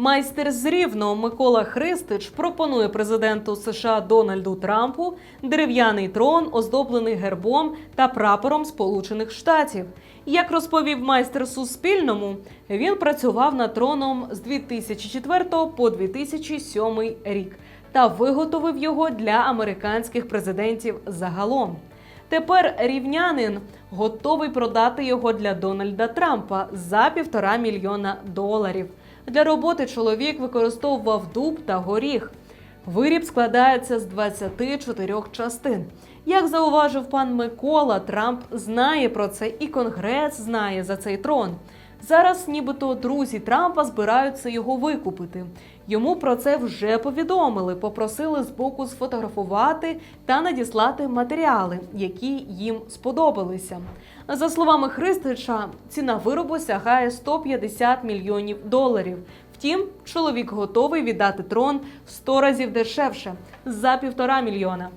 Майстер з Рівного Микола Христич пропонує президенту США Дональду Трампу дерев'яний трон, оздоблений гербом та прапором Сполучених Штатів. Як розповів майстер Суспільному, він працював над троном з 2004 по 2007 рік та виготовив його для американських президентів загалом. Тепер рівнянин готовий продати його для Дональда Трампа за півтора мільйона доларів. Для роботи чоловік використовував дуб та горіх. Виріб складається з 24 частин. Як зауважив пан Микола, Трамп знає про це, і Конгрес знає за цей трон. Зараз, нібито друзі Трампа збираються його викупити. Йому про це вже повідомили, попросили з боку сфотографувати та надіслати матеріали, які їм сподобалися. За словами Христича, ціна виробу сягає 150 мільйонів доларів. Втім, чоловік готовий віддати трон в 100 разів дешевше за півтора мільйона.